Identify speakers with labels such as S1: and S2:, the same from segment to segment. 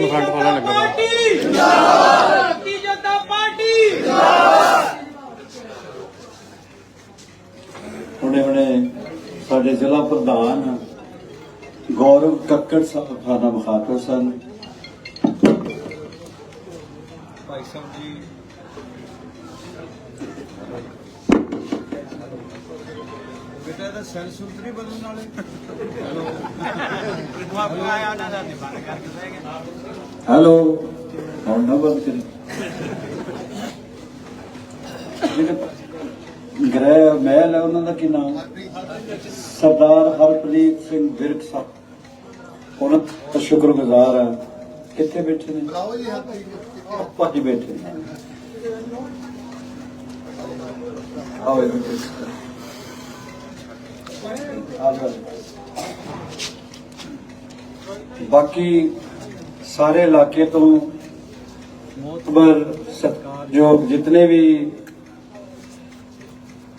S1: Front ਵਾਲਾ ਲੱਗਾ ਹੋਇਆ।
S2: ਪਾਰਟੀ ਜਿੰਦਾਬਾਦ ਭਾਰਤੀ ਜਨਤਾ ਪਾਰਟੀ
S3: ਹੁਣੇ ਹੁਣੇ ਸਾਡੇ ਜ਼ਿਲ੍ਹਾ ਪ੍ਰਧਾਨ ਗੌਰਵ ਕੱਕੜ ਸਾਹਿਬ ਖਾਨਾ ਬਖਾਤਰ ਸਨ ਭਾਈ ਸਾਹਿਬ ਜੀ ਬੇਟਾ ਦਾ ਸੈਲ ਸੁਲਤਰੀ ਬਦਲਣ ਵਾਲੇ। ਹੈਲੋ। ਹੁਣ ਨਾ ਬੰਦ ਕਰੀ। ਗ੍ਰਹਿ ਮਹਿਲ ਹੈ ਉਹਨਾਂ ਦਾ ਕੀ ਨਾਮ? ਸਰਦਾਰ ਹਰਪ੍ਰੀਤ ਸਿੰਘ ਵਿਰਕ ਸਾਹਿਬ ਉਹਨਾਂ ਦਾ ਸ਼ੁਕਰਗੁਜ਼ਾਰ ਹਾਂ। ਕਿੱਥੇ ਬੈਠੇ ਨੇ? ਭਾਜੀ ਬੈਠੇ ਨੇ। ਆਓ ਇਹ ਬੈਠੇ ਆ ਜਾਓ। ਬਾਕੀ ਸਾਰੇ ਇਲਾਕੇ ਤੋਂ ਮੋਤਬਰ ਸਤਿਕਾਰਯੋਗ ਜਿਤਨੇ ਵੀ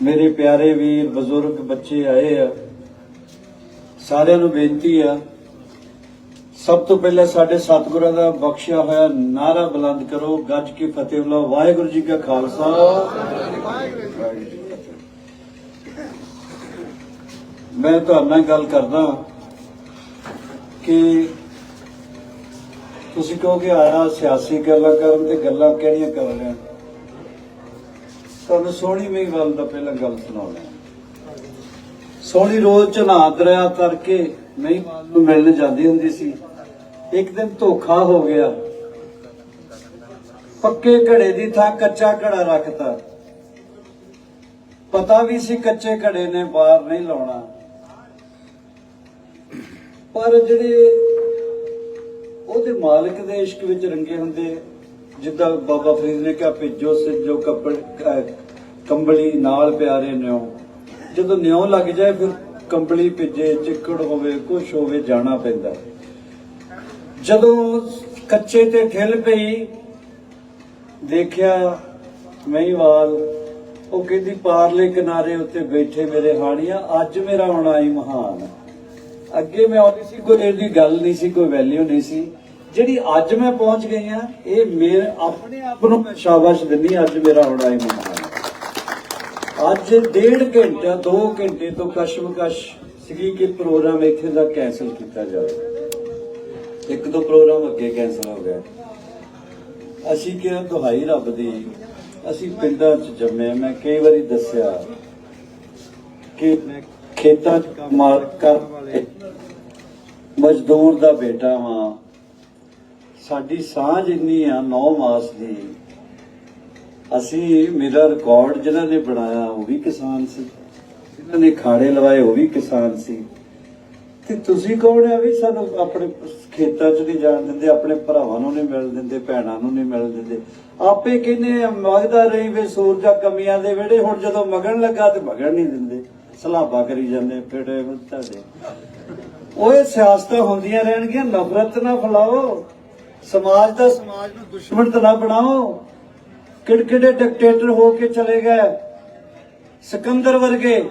S3: ਮੇਰੇ ਪਿਆਰੇ ਵੀਰ, ਬਜ਼ੁਰਗ ਬੱਚੇ ਆਏ ਆ, ਸਾਰਿਆਂ ਨੂੰ ਬੇਨਤੀ ਆ, ਸਭ ਤੋਂ ਪਹਿਲਾਂ ਸਾਡੇ ਸਤਿਗੁਰਾਂ ਦਾ ਬਖਸ਼ਿਆ ਹੋਇਆ ਨਾਰਾ ਬੁਲੰਦ ਕਰੋ, ਗੱਜ ਕੇ ਫਤਿਹ ਲਓ ਵਾਹਿਗੁਰੂ ਜੀ ਕਾ ਖਾਲਸਾ। ਵਾਹਿਗੁਰੂ ਜੀ ਕੀ ਫਤਿਹ। ਮੈਂ ਤੁਹਾਡੇ ਨਾਲ ਗੱਲ ਕਰਦਾ ਕਿ ਤੁਸੀਂ ਕਹੋਗੇ ਆਇਆ ਸਿਆਸੀ ਗੱਲਾਂ ਕਰਨ ਤੇ ਗੱਲਾਂ ਕਿਹੜੀਆਂ ਕਰ ਰਿਹਾ ਤੁਹਾਨੂੰ ਸੋਹਣੀ ਮੇਰੀ ਗੱਲ ਦਾ ਪਹਿਲਾਂ ਗੱਲ ਸੁਣਾਉਣਾ ਸੋਹਣੀ ਰੋਜ਼ ਚਨਾ ਦਰਿਆ ਕਰਕੇ ਮਹੀਵਾਲ ਨੂੰ ਮਿਲਣ ਜਾਂਦੀ ਹੁੰਦੀ ਸੀ। ਇੱਕ ਦਿਨ ਧੋਖਾ ਹੋ ਗਿਆ। ਪੱਕੇ ਘੜੇ ਦੀ ਥਾਂ ਕੱਚਾ ਘੜਾ ਰੱਖਤਾ। ਪਤਾ ਵੀ ਸੀ ਕੱਚੇ ਘੜੇ ਨੇ ਬਾਹਰ ਨਹੀਂ ਲਾਉਣਾ। ਪਰ ਜਿਹੜੇ ਉਹਦੇ ਮਾਲਕ ਦੇ ਇਸ਼ਕ ਵਿੱਚ ਰੰਗੇ ਹੁੰਦੇ, ਜਿੱਦਾਂ ਬਾਬਾ ਫਰੀਦ ਨੇ ਕਿਹਾ, ਭੇਜੋ ਸੱਜੋ ਕੱਪੜ ਕੰਬਲੀ ਨਾਲ ਪਿਆਰੇ ਨਿਉ। ਜਦੋਂ ਨਿਉ ਲੱਗ ਜਾਏ, ਫਿਰ ਕੰਬਲੀ ਭਿੱਜੇ, ਚਿੱਕੜ ਹੋਵੇ, ਕੁਛ ਹੋਵੇ, ਜਾਣਾ ਪੈਂਦਾ। ਜਦੋਂ ਕੱਚੇ ਤੇ ਠਿਲ ਪਈ, ਦੇਖਿਆ ਮਹੀਵਾਲ, ਉਹ ਕਹਿੰਦੀ, ਪਾਰਲੇ ਕਿਨਾਰੇ ਉੱਤੇ ਬੈਠੇ ਮੇਰੇ ਹਾਣੀਆਂ, ਅੱਜ ਮੇਰਾ ਹੋਣਾ ਹੀ ਮਹਾਨ। ਅੱਗੇ ਮੈਂ ਆਉਂਦੀ ਸੀ, ਕੋਈ ਇਹਦੀ ਗੱਲ ਨਹੀਂ ਸੀ, ਕੋਈ ਵੈਲਿਊ ਨਹੀਂ ਸੀ। ਜਿਹੜੀ ਅੱਜ ਮੈਂ ਪਹੁੰਚ ਗਈ ਆ ਇਹ ਮੇਰੇ ਆਪਣੇ ਆਪ ਨੂੰ ਮੈਂ ਸ਼ਾਬਾਸ਼ ਦਿੰਦੀ ਅੱਜ ਮੇਰਾ ਆਉਣਾ ਹੀ ਮਹਾਨ ਅੱਜ ਡੇਢ ਘੰਟਾ 2 ਘੰਟੇ ਤੋਂ ਕਸ਼ਮਕਸ਼ ਸੀਗੀ ਕਿ ਪ੍ਰੋਗਰਾਮ ਇੱਥੇ ਦਾ ਕੈਨਸਲ ਕੀਤਾ ਜਾਵੇ। ਇੱਕ ਦੋ ਪ੍ਰੋਗਰਾਮ ਅੱਗੇ ਕੈਨਸਲ ਹੋ ਗਿਆ ਅਸੀਂ ਕਿਹਾ, ਦੁਹਾਈ ਰੱਬ ਦੀ, ਅਸੀਂ ਪਿੰਡਾਂ 'ਚ ਜੰਮੇ ਮੈਂ ਕਈ ਵਾਰੀ ਦੱਸਿਆ ਕਿ ਮੈਂ ਖੇਤਾਂ 'ਚ ਕੰਮ ਕਰਨ ਵਾਲੇ ਮਜ਼ਦੂਰ ਦਾ ਬੇਟਾ ਵਾਂ। ਸਾਡੀ ਸਾਂਝ ਇੰਨੀ ਆ 9 ਮਾਸ ਦੀ। ਅਸੀਂ ਮੇਰਾ ਰਿਕਾਰਡ ਜਿਨ੍ਹਾਂ ਨੇ ਬਣਾਇਆ ਉਹ ਵੀ ਕਿਸਾਨ ਸੀ। ਜਿਨ੍ਹਾਂ ਨੇ ਖਾੜੇ ਲਵਾਏ ਉਹ ਵੀ ਕਿਸਾਨ ਸੀ। ਤੇ ਤੁਸੀਂ ਕੌਣ ਆ ਵੀ ਸਾਨੂੰ ਆਪਣੇ ਖੇਤਾਂ 'ਚ ਨਹੀਂ ਜਾਣ ਦਿੰਦੇ ਆਪਣੇ ਭਰਾਵਾਂ ਨੂੰ ਨਹੀਂ ਮਿਲ ਦਿੰਦੇ ਭੈਣਾਂ ਨੂੰ ਨਹੀਂ ਮਿਲ ਦਿੰਦੇ? ਆਪੇ ਕਹਿੰਦੇ ਆ, ਮਗਦਾ ਰਹੀ ਵੇ ਸੂਰਜਾ ਕਮੀਆਂ ਦੇ ਵੇੜੇ ਹੁਣ ਜਦੋਂ ਮਗਣ ਲੱਗਾ ਤੇ ਮਗਣ ਨਹੀਂ ਦਿੰਦੇ। ਸਲਾਬਾ ਕਰੀ ਜਾਂਦੇ ਫੇੜੇ ਤੁਹਾਡੇ। ਓਏ ਸਿਆਸਤਾਂ ਹੁੰਦੀਆਂ ਰਹਿਣਗੀਆਂ, ਨਫ਼ਰਤ ਨਾ ਫੈਲਾਓ, ਸਮਾਜ ਦਾ ਸਮਾਜ ਨੂੰ ਦੁਸ਼ਮਣ ਤਾਂ ਨਾ ਬਣਾਓ। ਕਿਹੜੇ ਡਿਕਟੇਟਰ ਹੋ ਕੇ ਚਲੇ ਗਏ। ਸਿਕੰਦਰ ਵਰਗੇ।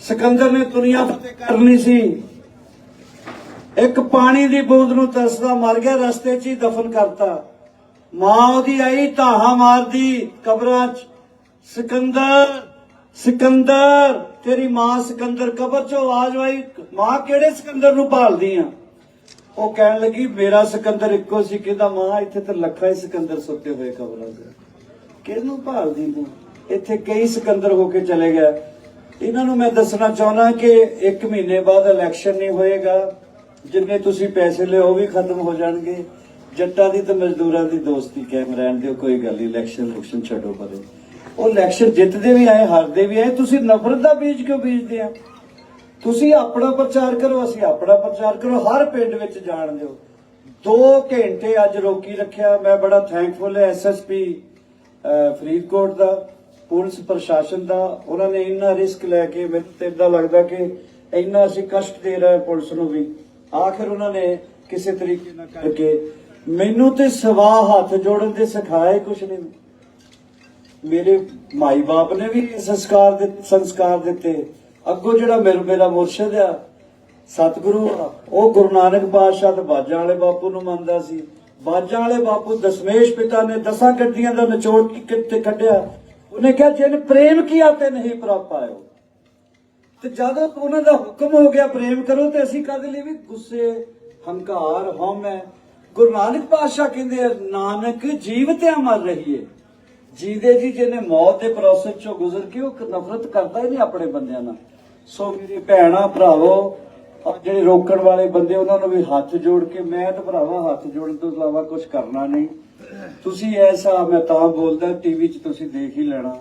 S3: ਸਿਕੰਦਰ ਨੇ ਦੁਨੀਆ ਫਤਿਹ ਕਰਨੀ ਸੀ। ਇੱਕ ਪਾਣੀ ਦੀ ਬੂੰਦ ਨੂੰ ਤਰਸਦਾ ਮਰ ਗਿਆ, ਰਸਤੇ 'ਚ ਹੀ ਦਫਨ ਕਰਤਾ। ਮਾਂ ਉਹਦੀ ਆਈ, ਧਾਹਾਂ ਮਾਰਦੀ ਕਬਰਾਂ 'ਚ। ਸਿਕੰਦਰ! ਸਿਕੰਦਰ, ਤੇਰੀ ਮਾਂ ਸਿਕੰਦਰ ਕਬਰ 'ਚੋਂ ਆਵਾਜ਼ ਆਈ, ਮਾਂ ਕਿਹੜੇ ਸਿਕੰਦਰ ਨੂੰ ਭਾਲਦੀ ਆ? ਉਹ ਕਹਿਣ ਲੱਗੀ, ਮੇਰਾ ਸਿਕੰਦਰ ਇੱਕੋ ਸੀ, ਕਹਿੰਦਾ, ਮਾਂ, ਇੱਥੇ ਤਾਂ ਲੱਖਾਂ ਹੀ ਸਿਕੰਦਰ ਸੁੱਤੇ ਹੋਏ ਕਬਰਾਂ 'ਚ ਕਿਹਨੂੰ ਭਾਲਦੀ ਤੂੰ? ਇੱਥੇ ਕਈ ਸਿਕੰਦਰ ਹੋ ਕੇ ਚਲੇ ਗਏ। ਇਹਨਾਂ ਨੂੰ ਮੈਂ ਦੱਸਣਾ ਚਾਹੁੰਦਾ ਕਿ 1 ਮਹੀਨੇ ਬਾਅਦ ਇਲੈਕਸ਼ਨ ਨਹੀਂ ਹੋਏਗਾ। ਜਿੰਨੇ ਤੁਸੀਂ ਪੈਸੇ ਲਏ, ਉਹ ਵੀ ਖਤਮ ਹੋ ਜਾਣਗੇ। ਜੱਟਾਂ ਦੀ ਤੇ ਮਜ਼ਦੂਰਾਂ ਦੀ ਦੋਸਤੀ ਕਾਇਮ ਰਹਿਣ ਦਿਓ, ਕੋਈ ਗੱਲ ਨਹੀਂ ਇਲੈਕਸ਼ਨ ਇਲੈਕਸ਼ਨ ਛੱਡੋ ਪਰੇ। ਉਹ ਇਲੈਕਸ਼ਨ ਜਿੱਤਦੇ ਵੀ ਆਏ, ਹਾਰਦੇ ਵੀ ਆਏ। ਤੁਸੀਂ ਨਫ਼ਰਤ ਦਾ ਬੀਜ ਕਿਉਂ ਬੀਜਦੇ ਆ? ਤੁਸੀਂ ਆਪਣਾ ਪ੍ਰਚਾਰ ਕਰੋ, ਅਸੀਂ ਆਪਣਾ ਪ੍ਰਚਾਰ ਕਰੋ। ਹਰ ਪਿੰਡ ਵਿੱਚ ਜਾਣ ਦਿਓ। 2 ਘੰਟੇ ਅੱਜ ਰੋਕੀ ਰੱਖਿਆ। ਮੈਂ ਬੜਾ ਥੈਂਕਫੁਲ ਹੈ ਐਸਐਸਪੀ ਫਰੀਦਕੋਟ ਦਾ, ਪੁਲਿਸ ਪ੍ਰਸ਼ਾਸਨ ਦਾ। ਉਹਨਾਂ ਨੇ ਇੰਨਾ ਰਿਸਕ ਲੈ ਕੇ ਮੈਨੂੰ ਤੇ ਇਦਾਂ ਲੱਗਦਾ ਕਿ ਇੰਨਾ ਅਸੀਂ ਕਸ਼ਟ ਦੇ ਰਹੇ ਪੁਲਿਸ ਨੂੰ ਵੀ। ਆਖਿਰ ਉਹਨਾਂ ਨੇ ਕਿਸੇ ਤਰੀਕੇ ਨਾਲ ਕਰਕੇ ਮੈਨੂੰ ਤੇ ਸਵਾ ਹੱਥ ਜੋੜਨ ਦੇ ਸਿਖਾਇਆ ਕੁਛ ਨਹੀਂ। ਮੇਰੇ ਮਾਈ ਬਾਪ ਨੇ ਵੀ ਸੰਸਕਾਰ ਦੇ ਸੰਸਕਾਰ ਦਿੱਤੇ। ਅੱਗੋਂ ਜਿਹੜਾ ਮੇਰਾ ਮੇਰਾ ਮੁਰਸ਼ਿਦ ਆ ਸਤਿਗੁਰੂ ਉਹ ਗੁਰੂ ਨਾਨਕ ਪਾਤਸ਼ਾਹ ਤੇ ਬਾਜਾਂ ਵਾਲੇ ਬਾਪੂ ਨੂੰ ਮੰਨਦਾ ਸੀ। ਬਾਜਾਂ ਵਾਲੇ ਬਾਪੂ ਦਸ਼ਮੇਸ਼ ਪਿਤਾ ਨੇ ਦਸਾਂ ਗੱਡੀਆਂ ਦਾ ਨਿਚੋੜ ਕਿੱਥੇ ਕੱਢਿਆ। ਉਹਨੇ ਕਿਹਾ ਜਿਨ ਪ੍ਰੇਮ ਕੀਆ ਤੇ ਨਹੀਂ ਪ੍ਰਭ ਪਾਇਓ ਤੇ ਜਦ ਉਹਨਾਂ ਦਾ ਹੁਕਮ ਹੋ ਗਿਆ ਪ੍ਰੇਮ ਕਰੋ ਤੇ ਅਸੀਂ ਕਦ ਲਈ ਵੀ ਗੁੱਸੇ ਹੰਕਾਰ ਹਉਮੈ। ਗੁਰੂ ਨਾਨਕ ਪਾਤਸ਼ਾਹ ਕਹਿੰਦੇ ਆ, ਨਾਨਕ ਜੀਵਤਿਆਂ ਮਰ ਰਹੀਏ। ਜੀਦੇ ਜੀ ਜਿਹਨੇ ਮੌਤ ਦੇ ਪ੍ਰੋਸੈਸ ਚੋਂ ਗੁਜ਼ਰ ਕੇ ਉਹ ਨਫ਼ਰਤ ਕਰਦਾ ਹੀ ਨਹੀਂ ਆਪਣੇ ਬੰਦਿਆਂ ਨਾਲ। ਸੋ ਮੇਰੀ ਭੈਣਾ, ਭਰਾਵੋ ਜਿਹੜੇ ਰੋਕਣ ਵਾਲੇ ਬੰਦੇ, ਉਹਨਾਂ ਨੂੰ ਵੀ ਹੱਥ ਜੋੜ ਕੇ ਮੈਂ ਤਾਂ ਭਰਾਵਾ ਹੱਥ ਜੋੜਨ ਤੋਂ ਇਲਾਵਾ ਕੁਝ ਕਰਨਾ ਨਹੀਂ। ਤੁਸੀਂ ਐਸਾ ਮੈਂ ਤਾਂ ਬੋਲਦਾ ਟੀਵੀ 'ਚ ਤੁਸੀਂ ਦੇਖ ਹੀ ਲੈਣਾ।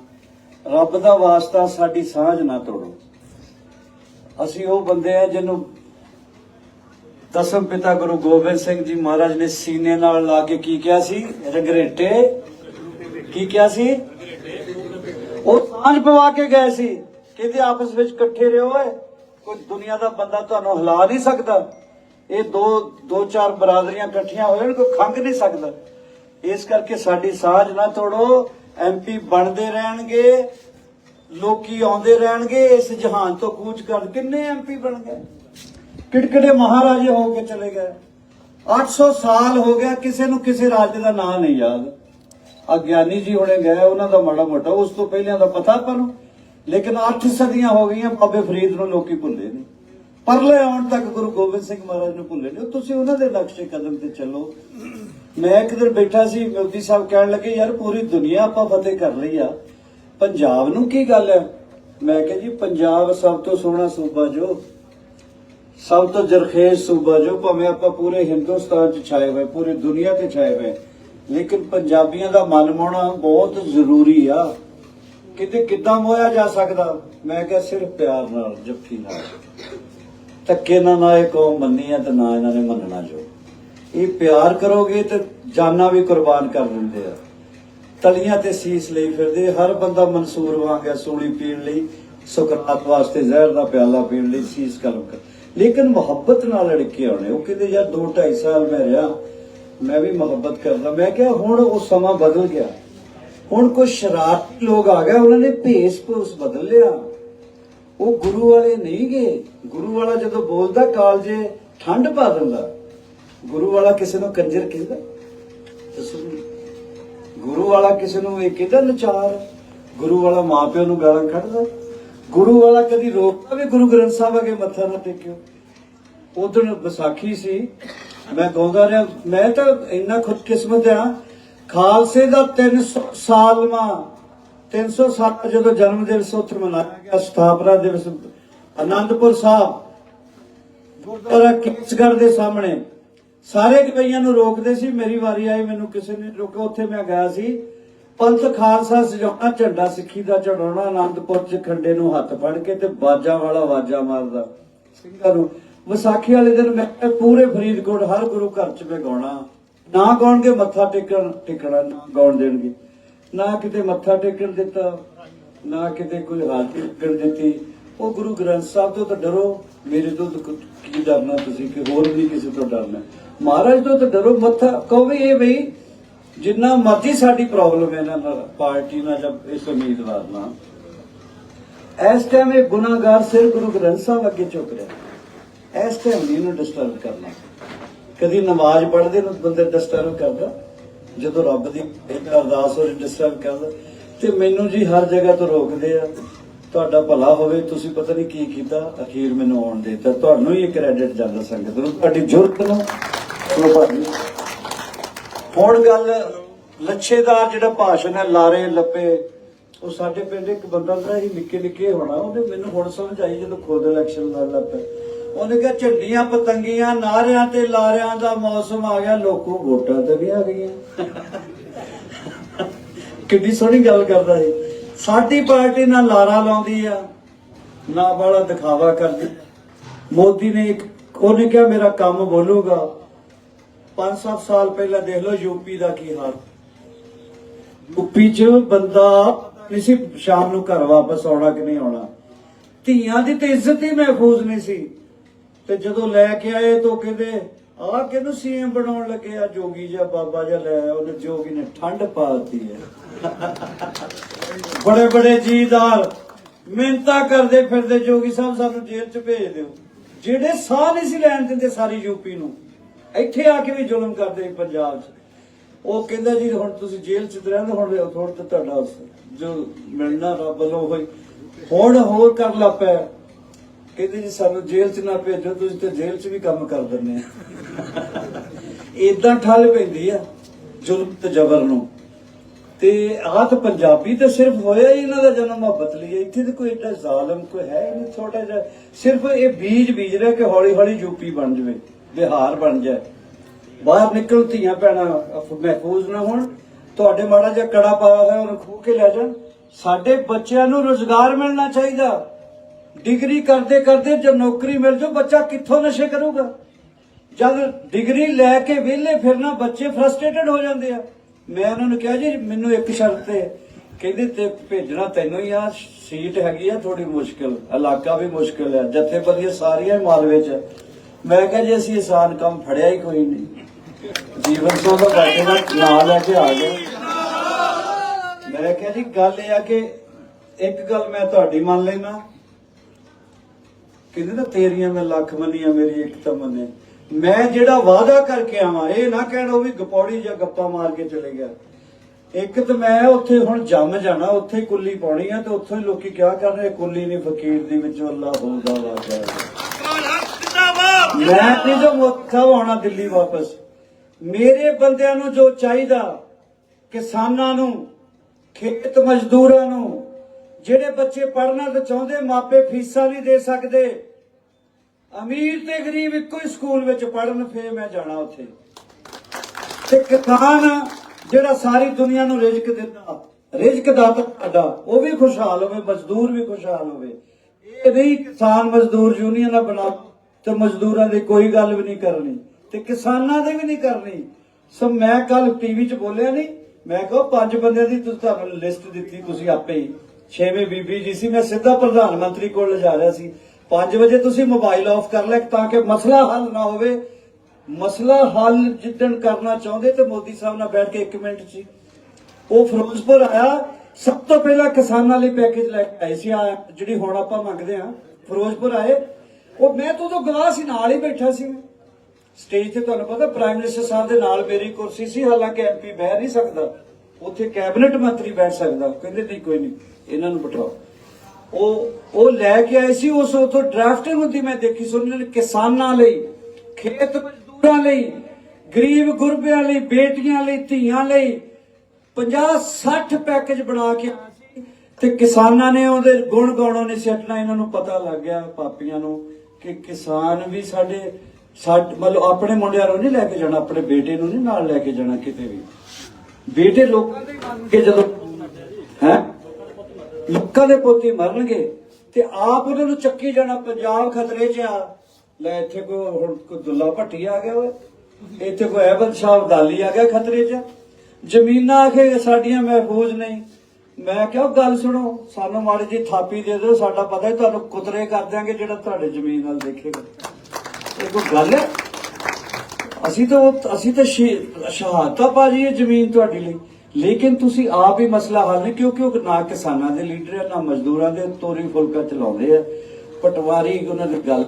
S3: ਰੱਬ ਦਾ ਵਾਸਤਾ ਸਾਡੀ ਸਾਂਝ ਨਾ ਤੋੜੋ। ਅਸੀਂ ਉਹ ਬੰਦੇ ਆ ਜਿਹਨੂੰ ਦਸਮ ਪਿਤਾ ਗੁਰੂ ਗੋਬਿੰਦ ਸਿੰਘ ਜੀ ਮਹਾਰਾਜ ਨੇ ਸੀਨੇ ਨਾਲ ਲਾ ਕੇ ਕੀ ਕਿਹਾ ਸੀ? ਰੰਗਰੇਟੇ ਕੀ ਕਿਹਾ ਸੀ? ਉਹ ਸਾਂਝ ਪਵਾ ਕੇ ਗਏ ਸੀ। ਕਹਿੰਦੇ ਆਪਸ ਵਿੱਚ ਇਕੱਠੇ ਰਹੋ ਓਏ ਕੋਈ ਦੁਨੀਆ ਦਾ ਬੰਦਾ ਤੁਹਾਨੂੰ ਹਿਲਾ ਨਹੀਂ ਸਕਦਾ। ਇਹ ਦੋ ਦੋ, ਚਾਰ ਬਰਾਦਰੀਆਂ ਇਕੱਠੀਆਂ ਹੋਣ ਕੋਈ ਖੰਗ ਨਹੀਂ ਸਕਦਾ। ਇਸ ਕਰਕੇ ਸਾਡੀ ਸਾਂਝ ਨਾ ਤੋੜੋ। ਐਮਪੀ ਬਣਦੇ ਰਹਿਣਗੇ। ਲੋਕੀ ਆਉਂਦੇ ਰਹਿਣਗੇ। ਇਸ ਜਹਾਨ ਤੋਂ ਕੂਚ ਕਰ ਕਿੰਨੇ ਐਮਪੀ ਬਣ ਗਏ? ਕਿੜਕਿੜੇ ਮਹਾਰਾਜੇ ਹੋ ਕੇ ਚਲੇ ਗਏ। 800 ਸਾਲ ਹੋ ਗਿਆ, ਕਿਸੇ ਨੂੰ ਕਿਸੇ ਰਾਜੇ ਦਾ ਨਾਂ ਨਹੀਂ ਯਾਦ। ਅਗਿਆਨੀ ਜੀ ਹੁਣੇ ਗਏ, ਉਹਨਾਂ ਦਾ ਮਾੜਾ ਮੋਟਾ, ਉਸ ਤੋਂ ਪਹਿਲਾਂ ਦਾ ਪਤਾ ਆਪਾਂ ਨੂੰ। ਲੇਕਿਨ 8 ਸਦੀਆਂ ਹੋ ਗਈਆਂ, ਬਾਬੇ ਫਰੀਦ ਨੂੰ ਲੋਕੀ ਭੁੱਲੇ ਨੇ। ਪਰਲੇ ਆਉਣ ਤੱਕ ਗੁਰੂ ਗੋਬਿੰਦ ਸਿੰਘ ਮਹਾਰਾਜ ਨੂੰ ਭੁੱਲੇ ਨੇ। ਤੁਸੀਂ ਉਹਨਾਂ ਦੇ ਨਕਸ਼ੇ ਕਦਮ ਤੇ ਚੱਲੋ। ਮੈਂ ਇੱਕ ਦਿਨ ਬੈਠਾ ਸੀ, ਮੋਦੀ ਸਾਹਿਬ ਕਹਿਣ ਲੱਗੇ, ਯਾਰ, ਪੂਰੀ ਦੁਨੀਆ ਆਪਾਂ ਫਤਿਹ ਕਰ ਲਈ ਆ। ਪੰਜਾਬ ਨੂੰ ਕੀ ਗੱਲ ਹੈ ਮੈਂ ਕਿਹਾ ਜੀ, ਪੰਜਾਬ ਸਭ ਤੋਂ ਸੋਹਣਾ ਸੂਬਾ ਜੋ। ਸਭ ਤੋਂ ਜਰਖੇਜ਼ ਸੂਬਾ ਜੋ। ਭਾਵੇਂ ਆਪਾਂ ਪੂਰੇ ਹਿੰਦੁਸਤਾਨ 'ਚ ਛਾਏ ਹੋਏ, ਪੂਰੀ ਦੁਨੀਆ ਤੇ ਛਾਏ ਹੋਏ। ਲੇਕਿਨ ਪੰਜਾਬੀਆਂ ਦਾ ਮਨ ਮੋਹਣਾ ਬਹੁਤ ਜ਼ਰੂਰੀ ਆ। ਕਿਤੇ ਕਿੱਦਾਂ ਮੋਇਆ ਜਾ ਸਕਦਾ? ਮੈਂ ਕਿਹਾ ਸਿਰਫ ਪਿਆਰ ਨਾਲ, ਜੱਫੀ ਨਾਲ। ਧੱਕੇ ਨਾਲ ਨਾ ਇਹ ਕੌਮ ਮੰਨੀ ਆ ਤੇ ਨਾ ਇਹਨਾਂ ਨੇ ਮੰਨਣਾ ਜੋ। ਇਹ ਪਿਆਰ ਕਰੋਗੇ ਤੇ ਜਾਨਾਂ ਵੀ ਕੁਰਬਾਨ ਕਰ ਦਿੰਦੇ ਆ। ਤਲੀਆਂ ਤੇ ਸੀਸ ਲਈ ਫਿਰਦੇ, ਹਰ ਬੰਦਾ ਮਨਸੂਰ ਵਾਂਗ ਹੈ ਸੂਲੀ ਪੀਣ ਲਈ, ਸੁਕਰਾਤ ਵਾਸਤੇ ਜ਼ਹਿਰ ਦਾ ਪਿਆਲਾ ਪੀਣ ਲਈ ਸੀਸ ਕਰ। ਲੇਕਿਨ ਮੁਹੱਬਤ ਨਾਲ ਲੜਕੇ ਆਉਣੇ, ਉਹ ਕਹਿੰਦੇ ਯਾਰ 2 2.5 ਸਾਲ ਮੈਂ ਰਿਹਾ ਮੈਂ ਵੀ ਮੁਹੱਬਤ ਕਰਦਾ। ਮੈਂ ਕਿਹਾ, ਹੁਣ ਉਹ ਸਮਾਂ ਬਦਲ ਗਿਆ। ਹੁਣ ਕੁਝ ਸ਼ਰਾਰਤੀ ਲੋਕ ਆ ਗਏ, ਉਹਨਾਂ ਨੇ ਭੇਸ ਭੂਸ ਬਦਲ ਲਿਆ। ਉਹ ਗੁਰੂ ਵਾਲੇ ਨਹੀਂ ਗਏ। ਗੁਰੂ ਵਾਲਾ ਜਦੋਂ ਬੋਲਦਾ ਕਾਲਜੇ ਠੰਡ ਪਾ ਦਿੰਦਾ। ਗੁਰੂ ਵਾਲਾ ਕਿਸੇ ਨੂੰ ਕੰਜਰ ਕਹਿੰਦਾ ਗੁਰੂ ਵਾਲਾ ਕਿਸੇ ਨੂੰ ਇਹ ਕਿਹਦਾ, ਨਚਾਰ। ਗੁਰੂ ਵਾਲਾ ਮਾਪਿਆਂ ਨੂੰ ਗਾਲਾਂ ਕੱਢਦਾ। ਗੁਰੂ ਵਾਲਾ ਕਦੀ ਰੋਕਦਾ ਵੀ ਗੁਰੂ ਗ੍ਰੰਥ ਸਾਹਿਬ ਅਗੇ ਮੱਥਾ ਨਾ ਟੇਕਿਓ। ਉਦੋਂ ਵਿਸਾਖੀ ਸੀ। ਮੈਂ ਗਾਉਂਦਾ ਰਿਹਾ, ਮੈਂ ਤਾਂ ਇੰਨਾ ਖੁਦਕਿਸਮਤ ਆ ਖਾਲਸੇ ਦਾ 300 ਸਾਲਵਾਂ 300 ਸਾਲ ਜਦੋਂ ਜਨਮ ਦਿਵਸ ਉੱਥੇ ਮਨਾਇਆ ਗਿਆ, ਸਥਾਪਨਾ ਦਿਵਸ ਆਨੰਦਪੁਰ ਸਾਹਿਬ, ਗੁਰਦੁਆਰਾ ਕੇਸਗੜ੍ਹ ਦੇ ਸਾਹਮਣੇ, ਸਾਰੇ ਕਈਆਂ ਨੂੰ ਰੋਕਦੇ ਸੀ, ਮੇਰੀ ਵਾਰੀ ਆਈ, ਮੈਨੂੰ ਕਿਸੇ ਨੇ ਰੋਕਿਆ, ਉੱਥੇ ਮੈਂ ਗਿਆ ਸੀ। ਪੰਥ ਖਾਲਸਾ ਸਜਾਉਣਾ ਝੰਡਾ ਸਿੱਖੀ ਦਾ ਚੜਾਉਣਾ ਆਨੰਦਪੁਰ ਚ ਖੰਡੇ ਨੂੰ ਹੱਥ ਫੜ ਕੇ ਤੇ ਬਾਜਾ ਵਾਲਾ ਵਾਜਾ ਮਾਰਦਾ। ਸਿੰਘਾਂ ਨੂੰ ਵਿਸਾਖੀ ਵਾਲੇ ਦਿਨ ਮੈਂ ਪੂਰੇ ਫਰੀਦਕੋਟ ਹਰ ਗੁਰੂ ਘਰ ਚ ਮੈਂ ਗਾਉਣਾ। ਨਾ ਗਾਉਣਗੇ ਮੱਥਾ ਟੇਕਣ, ਟਿਕਣਾ ਨਾ ਗਾਉਣ ਦੇਣਗੇ। ਨਾ ਕਿਤੇ ਮੱਥਾ ਟੇਕਣ ਦਿੱਤਾ, ਨਾ ਕਿਤੇ ਕੋਈ ਹਾਜ਼ਰੀ ਟੇਕਣ ਦਿੱਤੀ। ਉਹ ਗੁਰੂ ਗ੍ਰੰਥ ਸਾਹਿਬ ਤੋਂ ਤਾਂ ਡਰੋ, ਮੇਰੇ ਤੋਂ ਕੀ ਡਰਨਾ ਤੁਸੀਂ ਕਿ ਹੋਰ ਵੀ ਕਿਸੇ ਤੋਂ ਡਰਨਾ। ਮਹਾਰਾਜ ਤੋਂ ਤਾਂ ਡਰੋ, ਮੱਥਾ ਕਹੋ ਵੀ ਇਹ ਬਈ, ਜਿੰਨਾ ਮਰਜ਼ੀ ਸਾਡੀ ਪ੍ਰੋਬਲਮ ਹੈ ਇਹਨਾਂ ਪਾਰਟੀ ਨਾਲ ਜਾਂ ਇਸ ਉਮੀਦਵਾਰ ਨਾਲ। ਇਸ ਟਾਈਮ ਇਹ ਗੁਨਾਹਗਾਰ ਸਿਰ ਗੁਰੂ ਗ੍ਰੰਥ ਸਾਹਿਬ ਅੱਗੇ ਝੁਕ ਰਿਹਾ। ਇਸ ਟਾਈਮ ਨਹੀਂ ਇਹਨੂੰ ਡਿਸਟਰਬ ਕਰਨਾ। ਕਦੀ ਨਮਾਜ਼ ਪੜ੍ਹਦੇ ਨੂੰ ਬੰਦੇ ਡਿਸਟਰਬ ਕਰਦਾ, ਜਦੋਂ ਰੱਬ ਦੀ ਇੱਕ ਅਰਦਾਸ ਹੋ ਡਿਸਟਰਬ ਕਰਦਾ। ਤੇ ਮੈਨੂੰ ਜੀ ਹਰ ਜਗ੍ਹਾ ਤੋਂ ਰੋਕਦੇ ਆ, ਤੁਹਾਡਾ ਭਲਾ ਹੋਵੇ, ਤੁਸੀਂ ਪਤਾ ਨਹੀਂ ਕੀ ਕੀਤਾ, ਅਖੀਰ ਮੈਨੂੰ ਆਉਣ ਦੇਤਾ। ਤੁਹਾਨੂੰ ਹੀ ਕ੍ਰੈਡਿਟ ਜਾਂਦਾ ਸੰਗਤ ਨੂੰ, ਤੁਹਾਡੀ ਜੁਰਤ ਨੂੰ। ਭਾਜੀ। ਹੁਣ ਗੱਲ ਲੱਛੇਦਾਰ ਜਿਹੜਾ ਭਾਸ਼ਣ ਹੈ, ਲਾਰੇ ਲੱਪੇ, ਉਹ ਸਾਡੇ ਪਿੰਡ ਇੱਕ ਬੰਦਾ ਜਿਹੜਾ ਸੀ ਨਿੱਕੇ ਨਿੱਕੇ ਹੋਣਾ, ਉਹਨੇ ਮੈਨੂੰ ਹੁਣ ਸਮਝ ਆਈ ਜਦੋਂ ਖੁਦ ਇਲੈਕਸ਼ਨ ਲੜ ਲੱਪੇ। ਉਹਨੇ ਕਿਹਾ ਝੰਡੀਆਂ ਪਤੰਗੀਆਂ ਨਾਰਿਆਂ ਤੇ ਲਾਰਿਆਂ ਦਾ ਮੌਸਮ ਆ ਗਿਆ, ਲੋਕੋ ਵੋਟਾਂ ਤੇ ਵੀ ਆ ਗਈਆਂ। ਕਿੰਨੀ ਸੋਹਣੀ ਗੱਲ ਕਰਦਾ ਸੀ ਸਾਡੀ ਪਾਰਟੀ ਨਾਲ ਲਾਰਾ ਲਾਉਂਦੀ ਆ, ਨਾ ਬਾਲਾ ਦਿਖਾਵਾ ਕਰਦੀ। ਮੋਦੀ ਨੇ ਇੱਕ ਉਹਨੇ ਕਿਹਾ ਮੇਰਾ ਕੰਮ ਬੋਲੂਗਾ। 5-7 ਸਾਲ ਪਹਿਲਾਂ ਦੇਖ ਲਓ ਯੂਪੀ ਦਾ ਕੀ ਹਾਲ। ਯੂਪੀ 'ਚ ਬੰਦਾ ਨਹੀਂ ਸੀ, ਸ਼ਾਮ ਨੂੰ ਘਰ ਵਾਪਸ ਆਉਣਾ ਕਿ ਨਹੀਂ ਆਉਣਾ। ਧੀਆਂ ਦੀ ਤੇ ਇੱਜ਼ਤ ਹੀ ਮਹਿਫੂਜ਼ ਨਹੀਂ ਸੀ। ਤੇ ਜਦੋਂ ਲੈ ਕੇ ਆਏ ਤਾਂ ਕਹਿੰਦੇ, ਆਹ ਕਿਹਨੂੰ ਸੀਐਮ ਬਣਾਉਣ ਲੱਗੇ ਆ? ਜੋਗੀ ਜਿਹਾ ਬਾਬਾ ਜਿਹਾ ਲੈ ਉਹਨੇ ਜੋਗੀ ਨੇ ਠੰਡ ਪਾਤੀ ਹੈ। ਬੜੇ ਬੜੇ ਜੀਦਾਰ ਮਿਹਨਤਾਂ ਕਰਦੇ ਫਿਰਦੇ ਜੋਗੀ ਸਾਹਿਬ ਸਾਨੂੰ ਜੇਲ੍ਹ 'ਚ ਭੇਜ ਦਿਓ। ਜਿਹੜੇ ਸਾਹ ਨਹੀਂ ਸੀ ਲੈਣ ਦਿੰਦੇ ਸਾਰੀ ਯੂਪੀ ਨੂੰ, ਇੱਥੇ ਆ ਕੇ ਵੀ ਜ਼ੁਲਮ ਕਰਦੇ ਪੰਜਾਬ 'ਚ। ਉਹ ਕਹਿੰਦਾ ਜੀ, ਹੁਣ ਤੁਸੀਂ ਜੇਲ੍ਹ 'ਚ ਰਹਿੰਦੇ ਹੁਣ ਥੋੜਾ ਤੁਹਾਡਾ ਜੋ ਮਿਲਣਾ ਰੱਬ ਵੱਲੋਂ ਹੋਈ ਹੁਣ ਹੋਰ ਕਰ ਲਾ ਪਿਆ ਕਹਿੰਦੇ ਜੀ, ਸਾਨੂੰ ਜੇਲ੍ਹ 'ਚ ਨਾ ਭੇਜੋ, ਤੁਸੀਂ ਤੇ ਜੇਲ੍ਹ 'ਚ ਵੀ ਕੰਮ ਕਰ ਦਿੰਦੇ ਆ। ਇਦਾਂ ਠੱਲ ਪੈਂਦੀ ਆ, ਜ਼ੁਲਮ ਤੇ ਜ਼ਬਰ ਨੂੰ। ਤੇ ਆਹ ਪੰਜਾਬੀ ਤਾਂ ਸਿਰਫ ਹੋਇਆ ਹੀ ਇਹਨਾਂ ਦਾ ਜਨਮ ਮੁਹੱਬਤ ਲਈ ਇੱਥੇ ਤਾਂ ਕੋਈ ਏਡਾ ਜ਼ਾਲਮ ਕੋਈ ਹੈ ਨਹੀਂ, ਛੋਟਾ ਜਿਹਾ। ਸਿਰਫ ਇਹ ਬੀਜ ਬੀਜ ਰਿਹਾ ਕਿ ਹੌਲੀ ਹੌਲੀ ਯੂਪੀ ਬਣ ਜਾਵੇ, ਬਿਹਾਰ ਬਣ ਜਾਏ। ਬਾਹਰ ਨਿਕਲ ਧੀਆਂ ਭੈਣਾਂ ਮਹਿਫੂਜ਼ ਨਾ ਹੋਣ। ਤੁਹਾਡੇ ਮਾੜਾ ਜਿਹਾ ਕੜਾ ਪਾਇਆ ਹੋਇਆ, ਉਹਨੂੰ ਖੂਹ ਕੇ ਲੈ ਜਾਣ। ਸਾਡੇ ਬੱਚਿਆਂ ਨੂੰ ਰੋਜ਼ਗਾਰ ਮਿਲਣਾ ਚਾਹੀਦਾ। ਡਿਗਰੀ ਕਰਦੇ ਕਰਦੇ ਜੇ ਨੌਕਰੀ ਮਿਲ ਜਾਓ ਬੱਚਾ ਕਿੱਥੋਂ ਨਸ਼ੇ ਕਰੂਗਾ? ਜਦ ਡਿਗਰੀ ਲੈ ਕੇ ਵਿਹਲੇ ਫਿਰਨਾ, ਬੱਚੇ ਫਰਸਟ੍ਰੇਟਡ ਹੋ ਜਾਂਦੇ ਆ। ਮੈਂ ਉਹਨਾਂ ਨੂੰ ਕਿਹਾ ਜੀ, ਮੈਨੂੰ ਇੱਕ ਸ਼ਰਤ ਤੇ ਕਹਿੰਦੇ ਤੇ ਭੇਜਣਾ ਤੈਨੂੰ ਹੀ ਆ, ਸੀਟ ਹੈਗੀ ਆ ਥੋੜੀ ਮੁਸ਼ਕਲ। ਇਲਾਕਾ ਵੀ ਮੁਸ਼ਕਲ ਹੈ ਜਥੇਬੰਦੀਆਂ ਸਾਰੀਆਂ ਮਾਲਵੇ ਚ ਮੈਂ ਕਿਹਾ ਜੀ, ਅਸੀਂ ਆਸਾਨ ਕੰਮ ਫੜਿਆ ਹੀ ਕੋਈ ਨਹੀਂ। ਜੀਵਨ ਤੋਂ ਦਾ ਬਾਟੇ ਦਾ ਨਾਂ ਲੈ ਕੇ ਆ ਗਏ। ਮੈਂ ਕਿਹਾ ਜੀ, ਗੱਲ ਇਹ ਆ ਕਿ ਇੱਕ ਗੱਲ ਮੈਂ ਤੁਹਾਡੀ ਮੰਨ ਲੈਣਾ ਕਹਿੰਦੇ ਨਾ, ਤੇਰੀਆਂ ਮੈਂ ਲੱਖ ਮੰਨੀਆਂ, ਮੇਰੀ ਇੱਕ ਤਾਂ ਮੰਨੇ। ਮੈਂ ਜਿਹੜਾ ਵਾਅਦਾ ਕਰਕੇ ਆਵਾਂ, ਇਹ ਨਾ ਕਹਿਣ ਉਹ ਵੀ ਗਪੌੜੀ ਜਾਂ ਗੱਪਾਂ ਮਾਰ ਕੇ ਚਲੇ ਗਿਆ। ਇੱਕ ਤਾਂ ਮੈਂ ਉੱਥੇ ਹੁਣ ਜੰਮ ਜਾਣਾ, ਉੱਥੇ ਕੁੱਲੀ ਪਾਉਣੀ ਆ ਤੇ ਉੱਥੋਂ ਹੀ ਲੋਕੀ ਕਿਹਾ ਕਰ ਰਹੇ ਕੁੱਲੀ ਨਹੀਂ ਫਕੀਰ ਦੀ ਵਿੱਚੋਂ ਅੱਲਾ ਹੋਦਾ ਵਾਜਾ ਮੈਂ ਨਹੀਂ ਜੋ ਮੁੱਖਾ ਹੋਣਾ ਦਿੱਲੀ ਵਾਪਸ। ਮੇਰੇ ਬੰਦਿਆਂ ਨੂੰ ਜੋ ਚਾਹੀਦਾ, ਕਿਸਾਨਾਂ ਨੂੰ, ਖੇਤ ਮਜ਼ਦੂਰਾਂ ਨੂੰ ਜਿਹੜੇ ਬੱਚੇ ਪੜ੍ਹਨਾ ਤਾਂ ਚਾਹੁੰਦੇ, ਮਾਪੇ ਫੀਸਾਂ ਨਹੀਂ ਦੇ ਸਕਦੇ। ਅਮੀਰ ਤੇ ਗਰੀਬ ਇੱਕੋ ਹੀ ਸਕੂਲ ਵਿੱਚ ਪੜ੍ਹਨ, ਫੇਰ ਮੈਂ ਜਾਣਾ ਉੱਥੇ। ਤੇ ਕਿਸਾਨ ਜਿਹੜਾ ਸਾਰੀ ਦੁਨੀਆ ਨੂੰ ਰਿਜ਼ਕ ਦਿੰਦਾ, ਰਿਜ਼ਕ ਦਾਤਾ ਸਾਡਾ ਉਹ ਵੀ ਖੁਸ਼ਹਾਲ ਹੋਵੇ, ਮਜ਼ਦੂਰ ਵੀ ਖੁਸ਼ਹਾਲ ਹੋਵੇ। ਇਹ ਨਹੀਂ ਕਿਸਾਨ ਮਜ਼ਦੂਰ ਯੂਨੀਅਨਾਂ ਬਣਾ, ਤੇ ਮਜ਼ਦੂਰਾਂ ਦੀ ਕੋਈ ਗੱਲ ਵੀ ਨਹੀਂ ਕਰਨੀ, ਤੇ ਕਿਸਾਨਾਂ ਦੀ ਵੀ ਨਹੀਂ ਕਰਨੀ। ਸੋ ਮੈਂ ਕੱਲ ਟੀਵੀ 'ਚ ਬੋਲਿਆ ਨਹੀਂ, ਮੈਂ ਕਿਹਾ ਪੰਜ ਬੰਦਿਆਂ ਦੀ ਤੁਸੀਂ ਤੁਹਾਨੂੰ ਲਿਸਟ ਦਿੱਤੀ, ਤੁਸੀਂ ਆਪੇ ਹੀ। ਛੇਵੇਂ ਬੀਬੀ ਜੀ ਸੀ, ਮੈਂ ਸਿੱਧਾ ਪ੍ਰਧਾਨ ਮੰਤਰੀ ਕੋਲ ਲਿਜਾ ਰਿਹਾ ਸੀ। 5 ਵਜੇ ਤੁਸੀਂ ਮੋਬਾਈਲ ਆਫ ਕਰ ਲੈ ਤਾਂ ਕਿ ਮਸਲਾ ਹੱਲ ਨਾ ਹੋਵੇ। ਮਸਲਾ ਹੱਲ ਜਿੱਦਣ ਕਰਨਾ ਚਾਹੁੰਦੇ ਤੇ ਮੋਦੀ ਸਾਹਿਬ ਨਾਲ ਬੈਠ ਕੇ 1 ਮਿੰਟ 'ਚ ਉਹ ਫਿਰੋਜ਼ਪੁਰ ਆਇਆ। ਸਭ ਤੋਂ ਪਹਿਲਾਂ ਕਿਸਾਨਾਂ ਲਈ ਪੈਕੇਜ ਲੈ ਕੇ ਆਏ ਸੀ। ਜਿਹੜੀ ਹੁਣ ਆਪਾਂ ਮੰਗਦੇ ਆ ਫਿਰੋਜ਼ਪੁਰ ਆਏ। ਉਹ ਮੈਂ ਤਾਂ ਉਦੋਂ ਗਵਾਹ ਸੀ ਨਾਲ ਹੀ ਬੈਠਾ ਸੀ। ਮੈਂ ਸਟੇਜ ਤੇ ਤੁਹਾਨੂੰ ਪਤਾ ਪ੍ਰਾਈਮ ਮਿਨਿਸਟਰ ਸਾਹਿਬ ਦੇ ਨਾਲ ਮੇਰੀ ਕੁਰਸੀ ਸੀ। ਹਾਲਾਂਕਿ ਐਮਪੀ ਬਹਿ ਨਹੀਂ ਸਕਦਾ। ਉੱਥੇ ਕੈਬਨਿਟ ਮੰਤਰੀ ਬੈਠ ਸਕਦਾ। ਕਹਿੰਦੇ ਨਹੀਂ, ਕੋਈ ਨਹੀਂ। ਇਹਨਾਂ ਨੂੰ ਬਿਠਾਓ। ਉਹ ਉਹ ਲੈ ਕੇ ਆਏ ਸੀ, ਉਸ ਉਥੋਂ ਡਰਾਫਟਿੰਗ ਹੁੰਦੀ ਮੈਂ ਦੇਖੀ ਸੁਣ ਲਈ ਕਿਸਾਨਾਂ ਲਈ, ਖੇਤ ਮਜ਼ਦੂਰਾਂ ਲਈ, ਗਰੀਬ ਗੁਰਬਿਆਂ ਲਈ, ਬੇਟੀਆਂ ਲਈ, ਧੀਆਂ ਲਈ 50 60 ਪੈਕੇਜ ਬਣਾ ਕੇ ਆਇਆ ਸੀ ਤੇ ਕਿਸਾਨਾਂ ਨੇ ਉਹਦੇ ਗੁਣ ਗਾਉਣੋਂ ਨਹੀਂ ਸਿੱਟਣਾ ਇਹਨਾਂ ਨੂੰ ਪਤਾ ਲੱਗ ਗਿਆ ਪਾਪੀਆਂ ਨੂੰ ਕਿ ਕਿਸਾਨ ਵੀ ਸਾਡੇ ਸਾਡੇ, ਮਤਲਬ ਆਪਣੇ ਮੁੰਡਿਆਂ ਨੂੰ ਨਹੀਂ ਲੈ ਕੇ ਜਾਣਾ, ਆਪਣੇ ਬੇਟੇ ਨੂੰ ਨਹੀਂ ਨਾਲ ਲੈ ਕੇ ਜਾਣਾ ਕਿਤੇ ਵੀ। ਬੇਟੇ ਲੋਕਾਂ ਦੇ ਮੰਨ ਕੇ ਜਦੋਂ ਹੈ? ਲੋਕਾਂ ਦੇ ਪੋਤੇ ਮਰਨਗੇ ਤੇ ਆਪ ਉਹਨਾਂ ਨੂੰ ਚੱਕੀ ਜਾਣਾ ਪੰਜਾਬ ਖਤਰੇ 'ਚ ਆ। ਲੈ ਇੱਥੇ ਕੋ ਹੁਣ ਕੋ ਦੁੱਲਾ ਭੱਟੀ ਆ ਗਿਆ ਓਏ। ਇੱਥੇ ਕੋ ਐਬਨ ਸ਼ਾਹ ਅਬਦਾਲੀ ਆ ਗਿਆ ਖਤਰੇ 'ਚ। ਜ਼ਮੀਨਾਂ ਆਖੇ ਸਾਡੀਆਂ ਮਹਿਫੂਜ਼ ਨਹੀਂ। ਮੈਂ ਕਿਹਾ ਗੱਲ ਸੁਣੋ, ਸਾਨੂੰ ਮਾੜੀ ਜੀ ਥਾਪੀ ਦੇ ਦਿਓ, ਸਾਡਾ ਪਤਾ ਹੈ ਤੁਹਾਨੂੰ ਕੁਤਰੇ ਕਰ ਦਿਆਂਗੇ ਜਿਹੜਾ ਤੁਹਾਡੇ ਜ਼ਮੀਨ ਨਾਲ ਦੇਖੇਗਾ। ਇਹ ਕੋਈ ਗੱਲ ਹੈ? ਅਸੀਂ ਤਾਂ ਉਹ- ਅਸੀਂ ਤਾਂ ਸ਼ੇ- ਸ਼ਹਾਦਤਾਂ ਭਾਜੀ ਇਹ ਜ਼ਮੀਨ ਤੁਹਾਡੀ ਲਈ। ਲੇਕਿਨ ਤੁਸੀਂ ਆਪ ਹੀ ਮਸਲਾ ਹੱਲ ਨਹੀਂ, ਕਿਉਂਕਿ ਉਹ ਨਾ ਕਿਸਾਨਾਂ ਦੇ ਲੀਡਰ ਆ, ਨਾ ਮਜ਼ਦੂਰਾਂ ਦੇ, ਤੋਰੀ ਫੁਲਕਾ ਚਲਾਉਂਦੇ ਆ। ਪਟਵਾਰੀ ਉਹਨਾਂ ਦੀ ਗੱਲ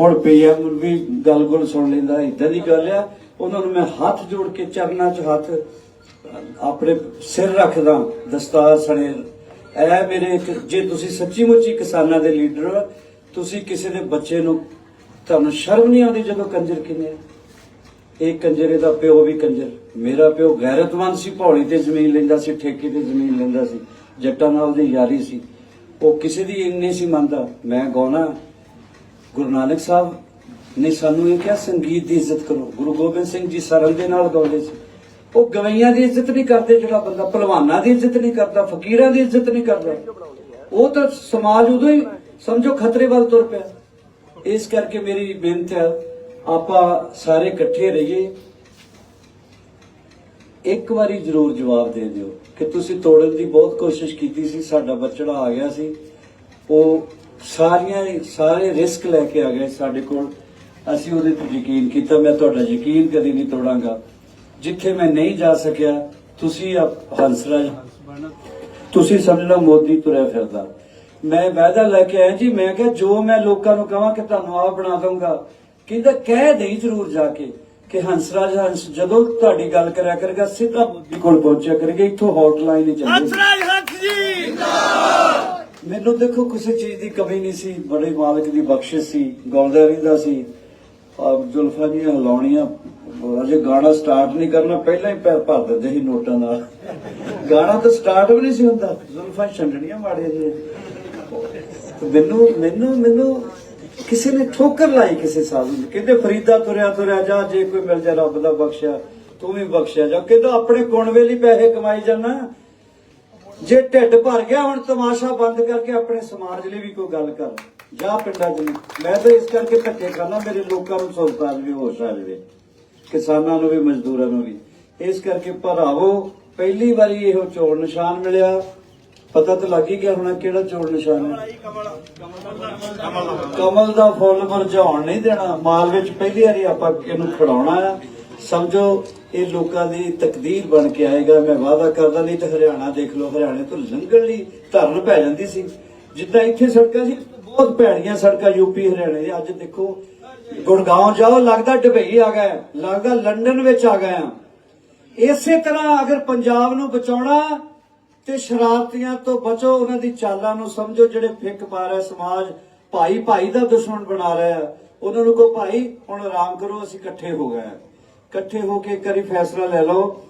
S3: ਹੁਣ ਪੀਐਮ ਵੀ ਗੱਲ ਗੁਲ ਸੁਣ ਲੈਂਦਾ ਇਦਾਂ ਦੀ ਗੱਲ ਆ। ਉਹਨਾਂ ਨੂੰ ਮੈਂ ਹੱਥ ਜੋੜ ਕੇ ਚਰਨਾਂ 'ਚ ਹੱਥ ਆਪਣੇ ਸਿਰ ਰੱਖਦਾ, ਦਸਤਾਰ ਸਣੇ। ਐ ਮੇਰੇ ਜੇ ਤੁਸੀਂ ਸੱਚੀ ਮੁੱਚੀ ਕਿਸਾਨਾਂ ਦੇ ਲੀਡਰ ਹੋ, ਤੁਸੀਂ ਕਿਸੇ ਦੇ ਬੱਚੇ ਨੂੰ ਤੁਹਾਨੂੰ ਸ਼ਰਮ ਨਹੀਂ ਆਉਂਦੀ ਜਦੋਂ ਕੰਜਰ ਕਿਨੇ ਇਹ ਕੰਜਰੇ ਦਾ ਪਿਓ ਵੀ ਕੰਜਰ। ਮੇਰਾ ਪਿਓ ਗੈਰਤਮੰਦ ਸੀ, ਭੌਲੀ ਤੇ ਜ਼ਮੀਨ ਲੈਂਦਾ ਸੀ, ਠੇਕੇ ਤੇ ਜ਼ਮੀਨ ਲੈਂਦਾ ਸੀ, ਜੱਟਾਂ ਨਾਲ ਦੀ ਯਾਰੀ ਸੀ। ਉਹ ਕਿਸੇ ਦੀ ਇੰਨੀ ਸੀ ਮੰਨਦਾ। ਮੈਂ ਗਾਉਣਾ ਗੁਰੂ ਨਾਨਕ ਸਾਹਿਬ ਨੇ ਸਾਨੂੰ ਇਹ ਕਿਹਾ, ਸੰਗੀਤ ਦੀ ਇੱਜ਼ਤ ਕਰੋ। ਗੁਰੂ ਗੋਬਿੰਦ ਸਿੰਘ ਜੀ ਸਰਲ ਦੇ ਨਾਲ ਗਾਉਂਦੇ ਸੀ। ਉਹ ਗਵਈਆਂ ਦੀ ਇੱਜ਼ਤ ਨਹੀਂ ਕਰਦੇ ਜਿਹੜਾ ਬੰਦਾ, ਪਹਿਲਵਾਨਾਂ ਦੀ ਇੱਜ਼ਤ ਨਹੀਂ ਕਰਦਾ, ਫਕੀਰਾਂ ਦੀ ਇੱਜ਼ਤ ਨਹੀਂ ਕਰਦਾ। ਉਹ ਤਾਂ ਸਮਾਜ ਉਦੋਂ ਹੀ ਸਮਝੋ ਖਤਰੇ ਵੱਲ ਤੁਰ ਪਿਆ। ਇਸ ਕਰਕੇ ਮੇਰੀ ਬੇਨਤੀ ਹੈ ਆਪਾਂ ਸਾਰੇ ਇਕੱਠੇ ਰਹੀਏ। ਇੱਕ ਵਾਰੀ ਜ਼ਰੂਰ ਜਵਾਬ ਦੇ ਦਿਓ ਕਿ ਤੁਸੀਂ ਤੋੜਨ ਦੀ ਬਹੁਤ ਕੋਸ਼ਿਸ਼ ਕੀਤੀ ਸੀ, ਸਾਡਾ ਬੱਚੜਾ ਆ ਗਿਆ ਸੀ। ਉਹ ਸਾਰੀਆਂ ਸਾਰੇ ਰਿਸਕ ਲੈ ਕੇ ਆ ਗਏ ਸਾਡੇ ਕੋਲ। ਅਸੀਂ ਉਹਦੇ ਤੇ ਯਕੀਨ ਕੀਤਾ, ਮੈਂ ਤੁਹਾਡਾ ਯਕੀਨ ਕਦੀ ਨਹੀਂ ਤੋੜਾਂਗਾ। ਜਿੱਥੇ ਮੈਂ ਨਹੀਂ ਜਾ ਸਕਿਆ, ਤੁਸੀਂ ਆਪ- ਹੰਸਰਾਜ, ਤੁਸੀਂ ਸਮਝਣਾ ਮੋਦੀ ਤੁਰਿਆ ਫਿਰਦਾ। ਮੈਂ ਵਾਅਦਾ ਲੈ ਕੇ ਆਇਆ ਜੀ, ਮੈਂ ਕਿਹਾ ਜੋ ਮੈਂ ਲੋਕਾਂ ਨੂੰ ਕਹਾਂ ਕਿ ਤੁਹਾਨੂੰ ਆਪ ਬਣਾ ਦਊਂਗਾ। ਕਹਿੰਦਾ ਕਹਿ ਦੇਈ ਜ਼ਰੂਰ ਜਾ ਕੇ ਕਿ ਹੰਸਰਾਜ ਹੰਸ ਜਦੋਂ ਤੁਹਾਡੀ ਗੱਲ ਕਰਿਆ ਕਰੇਗਾ ਸਿੱਧਾ ਮੋਦੀ ਕੋਲ ਪਹੁੰਚਿਆ ਕਰੇਗਾ ਇੱਥੋਂ ਹੌਟਲਾਈਨ ਹੀ ਚੱਲੇਗੀ।
S2: ਹੰਸਰਾਜ ਹੰਸ ਜੀ!
S3: ਮੈਨੂੰ ਦੇਖੋ ਕਿਸੇ ਚੀਜ਼ ਦੀ ਕਮੀ ਨਹੀਂ ਸੀ ਬੜੇ ਮਾਲਕ ਦੀ ਬਖਸ਼ਿਸ਼ ਸੀ ਗਾਉਂਦਾ ਰਹਿੰਦਾ ਸੀ। ਆਪ ਜ਼ੁਲਫਾਂ ਦੀਆਂ ਹਿਲਾਉਣੀਆਂ ਅਜੇ ਗਾਣਾ ਸਟਾਰਟ ਨਹੀਂ ਕਰਨਾ ਪਹਿਲਾਂ ਹੀ ਪੈਰ ਭਰ ਦਿੰਦੇ ਸੀ ਨੋਟਾਂ ਨਾਲ। ਗਾਣਾ ਤਾਂ ਸਟਾਰਟ ਵੀ ਨਹੀਂ ਸੀ ਹੁੰਦਾ ਜ਼ੁਲਫਾਂ ਛੰਡਣੀਆਂ ਮਾੜੇ ਜੀ ਮੈਨੂੰ ਮੈਨੂੰ ਮੈਨੂੰ ਕਿਸੇ ਨੇ ਠੋਕਰ ਲਾਈ ਕਿਸੇ ਸਾਧੂ ਨੇ। ਕਹਿੰਦੇ ਫਰੀਦਾ ਤੁਰਿਆ ਤੁਰਿਆ ਜਾ, ਜੇ ਕੋਈ ਮਿਲ ਜਾ ਰੱਬ ਦਾ ਬਖਸ਼ਿਆ, ਤੂੰ ਵੀ ਬਖਸ਼ਿਆ ਜਾ। ਕਹਿੰਦਾ ਆਪਣੇ ਗੁਣ ਵੇਲੇ ਪੈਸੇ ਕਮਾਈ ਜਾਣਾ ਜੇ ਢਿੱਡ ਭਰ ਗਿਆ, ਹੁਣ ਤਮਾਸ਼ਾ ਬੰਦ ਕਰਕੇ ਆਪਣੇ ਸਮਾਜ ਲਈ ਵੀ ਕੋਈ ਗੱਲ ਕਰ। ਜਾ ਪਿੰਡਾਂ 'ਚ ਮੈਂ ਤਾਂ ਇਸ ਕਰਕੇ ਧੱਕੇ ਖਾਣਾ ਮੇਰੇ ਲੋਕਾਂ ਨੂੰ ਸੋਚਦਾ ਆ ਹੋਸ਼ ਆ ਜਾਵੇ। ਕਿਸਾਨਾਂ ਨੂੰ ਵੀ, ਮਜ਼ਦੂਰਾਂ ਨੂੰ ਵੀ। ਇਸ ਕਰਕੇ ਭਰਾਵੋ, ਪਹਿਲੀ ਵਾਰੀ ਇਹੋ ਚੋਣ ਨਿਸ਼ਾਨ ਮਿਲਿਆ। ਪਤਾ ਤਾਂ ਲੱਗ ਹੀ ਗਿਆ ਹੋਣਾ ਕਿਹੜਾ ਚੋਣ ਨਿਸ਼ਾਨ ਹੈ। ਕਮਲ ਦਾ ਫੁੱਲ ਮੁਰਝਾਉਣ ਨਹੀਂ ਦੇਣਾ। ਮਾਲ ਵਿੱਚ ਪਹਿਲੀ ਵਾਰੀ ਆਪਾਂ ਇਹਨੂੰ ਖੜਾਉਣਾ ਆ। ਸਮਝੋ, ਇਹ ਲੋਕਾਂ ਦੀ ਤਕਦੀਰ ਬਣ ਕੇ ਆਏਗਾ। ਮੈਂ ਵਾਅਦਾ ਕਰਦਾ ਨਹੀਂ ਤੇ ਹਰਿਆਣਾ ਦੇਖ ਲਓ, ਹਰਿਆਣੇ ਤੋਂ ਲੰਘਣ ਲਈ ਧਰਨ ਪੈ ਜਾਂਦੀ ਸੀ। ਜਿੱਦਾਂ ਇੱਥੇ ਸੜਕਾਂ ਸੀ, ਬਹੁਤ ਭੈੜੀਆਂ ਸੜਕਾਂ ਯੂਪੀ ਹਰਿਆਣੇ ਦੀ ਅੱਜ ਦੇਖੋ, ਗੁੜਗਾਉਂ ਜਾਓ, ਲੱਗਦਾ ਦੁਬਈ ਆ ਗਏ ਲੱਗਦਾ ਲੰਡਨ ਵਿੱਚ ਆ ਗਏ ਆ ਇਸੇ ਤਰ੍ਹਾਂ ਅਗਰ ਪੰਜਾਬ ਨੂੰ ਬਚਾਉਣਾ ਤੇ ਸ਼ਰਾਰਤੀਆਂ ਤੋਂ ਬਚੋ, ਉਹਨਾਂ ਦੀ ਚਾਲਾਂ ਨੂੰ ਸਮਝੋ, ਜਿਹੜੇ ਫਿੱਕ ਪਾ ਰਿਹਾ ਸਮਾਜ, ਭਾਈ ਭਾਈ ਦਾ ਦੁਸ਼ਮਣ ਬਣਾ ਰਿਹਾ। ਉਹਨਾਂ ਨੂੰ ਕਹੋ, ਭਾਈ, ਹੁਣ ਆਰਾਮ ਕਰੋ, ਅਸੀਂ ਇਕੱਠੇ ਹੋ ਗਏ ਇਕੱਠੇ ਹੋ ਕੇ ਕਰੀ ਫੈਸਲਾ ਲੈ ਲਓ।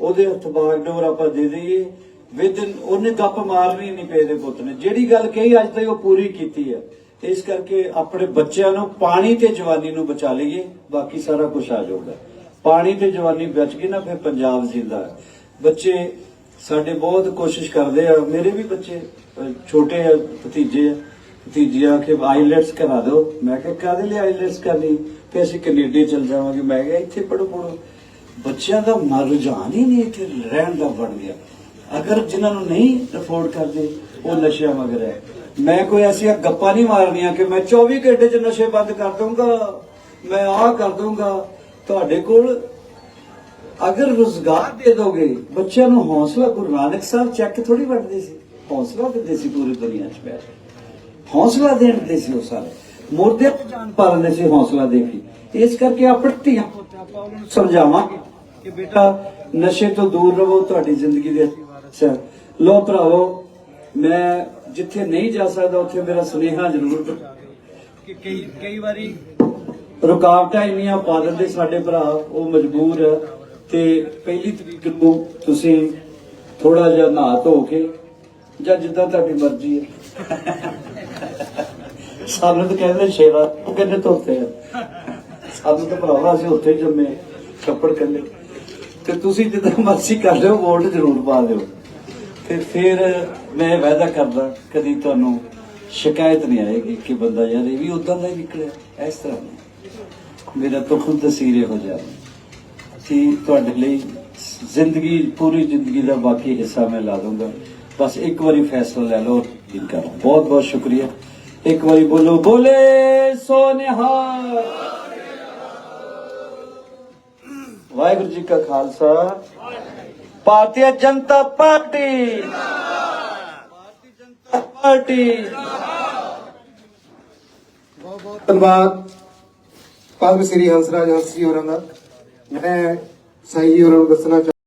S3: ਉਹਦੇ ਹੱਥ ਬਾਗਡੋਰ ਆਪਾਂ ਦੇ ਦਈਏ। ਵਿਦਨ ਉਹਨੇ ਗੱਪ ਮਾਰਨੀ ਨਹੀਂ ਪਏ ਦੇ ਪੁੱਤ ਨੇ। ਜਿਹੜੀ ਗੱਲ ਕਹੀ ਅੱਜ ਤਾਈਂ ਉਹ ਪੂਰੀ ਕੀਤੀ ਹੈ। ਇਸ ਕਰਕੇ ਆਪਣੇ ਬੱਚਿਆਂ ਨੂੰ ਪਾਣੀ ਤੇ ਜਵਾਨੀ ਨੂੰ ਬਚਾ ਲਈਏ। ਬਾਕੀ ਸਾਰਾ ਕੁਝ ਆ ਜਾਊਗਾ। ਪਾਣੀ ਤੇ ਜਵਾਨੀ ਬਚ ਗਈ ਨਾ, ਫਿਰ ਪੰਜਾਬ ਜ਼ਿੰਦਾ ਹੈ। ਬੱਚੇ ਸਾਡੇ ਬਹੁਤ ਕੋਸ਼ਿਸ਼ ਕਰਦੇ ਆ। ਮੇਰੇ ਵੀ ਬੱਚੇ ਛੋਟੇ ਆ, ਭਤੀਜੇ ਆ। ਭਤੀਜੀਆਂ ਕਿ ਆਈਲੈਟਸ ਕਰਾ ਦਿਓ। ਮੈਂ ਕਿਹਾ, ਕਾਹਦੇ ਲਈ ਆਈਲੈਟਸ ਕਰਨੀ? ਫਿਰ ਅਸੀਂ ਕੈਨੇਡਾ ਚਲ ਜਾਵਾਂਗੇ। ਮੈਂ ਕਿਹਾ, ਇੱਥੇ ਪੜੋ ਪੜੋ ਬੱਚਿਆਂ ਦਾ ਰੁਝਾਨ ਹੀ ਨਹੀਂ ਇੱਥੇ ਰਹਿਣ ਦਾ ਬਣ ਗਿਆ। ਅਗਰ ਜਿਨ੍ਹਾਂ ਨੂੰ ਨਹੀਂ ਅਫੋਰਡ ਕਰਦੇ, ਉਹ ਨਸ਼ਿਆਂ ਮਗਰ ਹੈ। ਮੈਂ ਕੋਈ ਐਸੀਆਂ ਗੱਪਾਂ ਨਹੀਂ ਮਾਰਨੀਆਂ ਕਿ ਮੈਂ 24 ਘੰਟੇ 'ਚ ਨਸ਼ੇ ਬੰਦ ਕਰ ਦੂੰਗਾ ਮੈਂ ਆਹ ਕਰ ਦੂੰਗਾ ਤੁਹਾਡੇ ਕੋਲ ਅਗਰ ਰੁਜ਼ਗਾਰ ਦੇ ਦੋਗੇ, ਬੱਚਿਆਂ ਨੂੰ ਹੌਸਲਾ, ਗੁਰੂ ਨਾਨਕ ਸਾਹਿਬ ਚੈੱਕ ਥੋੜੀ ਵੰਡਦੇ ਸੀ। ਹੌਸਲਾ ਦਿੰਦੇ ਸੀ ਪੂਰੀ ਦੁਨੀਆ 'ਚ ਬੈਠ ਹੌਸਲਾ ਦੇਣਦੇ ਸੀ ਉਹ ਸਾਰੇ। ਮੁਰਦੇ ਨੂੰ ਜਾਨ ਪਾ ਸੀ ਹੌਸਲਾ ਦੇ। ਕੇ ਇਸ ਕਰਕੇ ਆਪਣੇ ਧੀਆਂ ਆਪਾਂ ਉਹਨਾਂ ਨੂੰ ਸਮਝਾਵਾਂਗੇ ਕਿ ਬੇਟਾ, ਨਸ਼ੇ ਤੋਂ ਦੂਰ ਰਹੋ, ਤੁਹਾਡੀ ਜ਼ਿੰਦਗੀ ਦੇ ਅੱਛਾ ਲੋ ਭਰਾਵੋ, ਮੈਂ ਜਿੱਥੇ ਨਹੀਂ ਜਾ ਸਕਦਾ, ਉੱਥੇ ਮੇਰਾ ਸੁਨੇਹਾ ਜ਼ਰੂਰ ਕਿ ਕਈ ਕਈ ਵਾਰੀ ਰੁਕਾਵਟਾਂ ਇੰਨੀਆਂ ਪਾ ਦਿੰਦੇ ਸਾਡੇ ਭਰਾ, ਉਹ ਮਜਬੂਰ ਤੇ ਪਹਿਲੀ ਤਰੀਕ ਨੂੰ ਤੁਸੀਂ ਥੋੜਾ ਜਿਹਾ ਨਹਾ ਧੋ ਕੇ ਜਾਂ ਜਿੱਦਾਂ ਤੁਹਾਡੀ ਮਰਜ਼ੀ ਹੈ। ਸਾਨੂੰ ਤਾਂ ਕਹਿੰਦੇ ਸ਼ੇਰਾ ਉਹ ਕਹਿੰਦੇ ਧੋਤੇ ਆ। ਸਾਨੂੰ ਤਾਂ ਭਰਾਵਾ ਅਸੀਂ ਉੱਥੇ ਜੰਮੇ ਕੱਪੜ ਕੱਲੇ ਤੇ ਤੁਸੀਂ ਜਿੱਦਾਂ ਮਰਜ਼ੀ ਕਰ ਲਿਓ, ਵੋਟ ਜ਼ਰੂਰ ਪਾ ਦਿਓ। ਤੇ ਫਿਰ ਮੈਂ ਵਾਅਦਾ ਕਰਦਾ, ਕਦੀ ਤੁਹਾਨੂੰ ਸ਼ਿਕਾਇਤ ਨਹੀਂ ਆਏਗੀ ਕਿ ਬੰਦਾ ਯਾਰ ਇਹ ਵੀ ਉਦਾਂ ਦਾ ਹੀ ਨਿਕਲਿਆ, ਇਸ ਤਰ੍ਹਾਂ ਮੇਰਾ ਤਾਂ ਖੁਦ ਤਸਵੀਰ ਹੋ ਜਾ ਕਿ ਤੁਹਾਡੇ ਲਈ ਜ਼ਿੰਦਗੀ, ਪੂਰੀ ਜ਼ਿੰਦਗੀ ਦਾ ਬਾਕੀ ਹਿੱਸਾ ਮੈਂ ਲਾ ਦੂੰਗਾ ਬਸ ਇੱਕ ਵਾਰੀ ਫੈਸਲਾ ਲੈ ਲਓ ਦਿਨ ਕਰੋ ਬਹੁਤ ਬਹੁਤ ਸ਼ੁਕਰੀਆ। ਇੱਕ ਵਾਰੀ ਬੋਲੋ, ਬੋਲੇ ਸੋ ਵਾਹਿਗੁਰੂ ਜੀ ਕਾ ਖਾਲਸਾ। ਭਾਰਤੀ ਜਨਤਾ ਪਾਰਟੀ। ਭਾਰਤੀ ਜਨਤਾ ਪਾਰਟੀ।
S1: ਬਹੁਤ ਬਹੁਤ ਧੰਨਵਾਦ। ਪਦਮ ਸ੍ਰੀ ਹੰਸਰਾਜ ਹੰਸੀ ਹੋਰਾਂ ਦਾ। ਮੈਂ ਸਾਈ ਜੀ ਹੋਰਾਂ ਨੂੰ ਦੱਸਣਾ ਚਾਹੁੰਦਾ